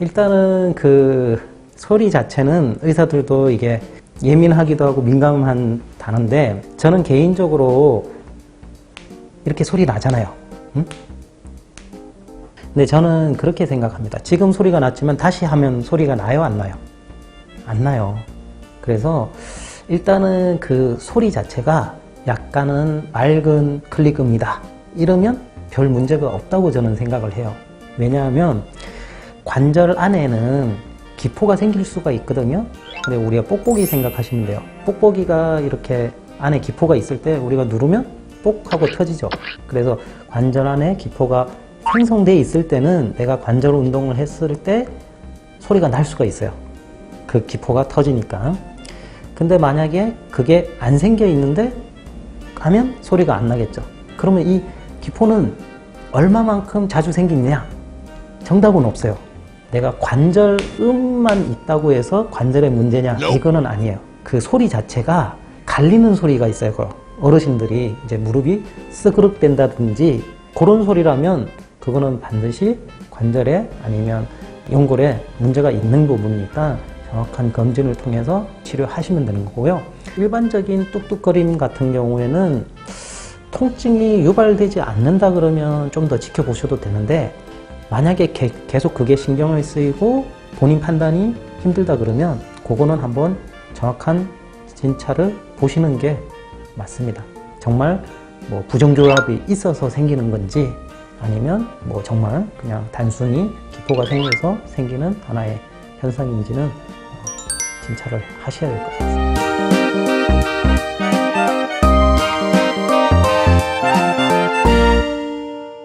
일단은 그 소리 자체는 의사들도 이게 예민하기도 하고 민감한 단어인데 저는 개인적으로 이렇게 소리 나잖아요. 응? 근데 저는 그렇게 생각합니다. 지금 소리가 났지만 다시 하면 소리가 나요, 안 나요? 안 나요. 그래서 일단은 그 소리 자체가 약간은 맑은 클릭음이다. 이러면 별 문제가 없다고 저는 생각을 해요. 왜냐하면 관절 안에는 기포가 생길 수가 있거든요. 근데 우리가 뽁뽁이 생각하시면 돼요. 뽁뽁이가 이렇게 안에 기포가 있을 때 우리가 누르면 뽁 하고 터지죠. 그래서 관절 안에 기포가 생성돼 있을 때는 내가 관절 운동을 했을 때 소리가 날 수가 있어요. 그 기포가 터지니까. 근데 만약에 그게 안 생겨 있는데 하면 소리가 안 나겠죠. 그러면 이 기포는 얼마만큼 자주 생기느냐? 정답은 없어요. 내가 관절음만 있다고 해서 관절의 문제냐? 이거는 아니에요. 그 소리 자체가 갈리는 소리가 있어요. 그 어르신들이 이제 무릎이 쓰그륵 된다든지 그런 소리라면 그거는 반드시 관절에 아니면 연골에 문제가 있는 부분이니까 정확한 검진을 통해서 치료하시면 되는 거고요. 일반적인 뚝뚝거림 같은 경우에는 통증이 유발되지 않는다 그러면 좀 더 지켜보셔도 되는데 만약에 게- 계속 그게 신경을 쓰이고 본인 판단이 힘들다 그러면 그거는 한번 정확한 진찰을 보시는 게 맞습니다. 정말 뭐 부정조합이 있어서 생기는 건지 아니면 뭐 정말 그냥 단순히 기포가 생겨서 생기는 하나의 현상인지는 어, 진찰을 하셔야 될 것 같습니다.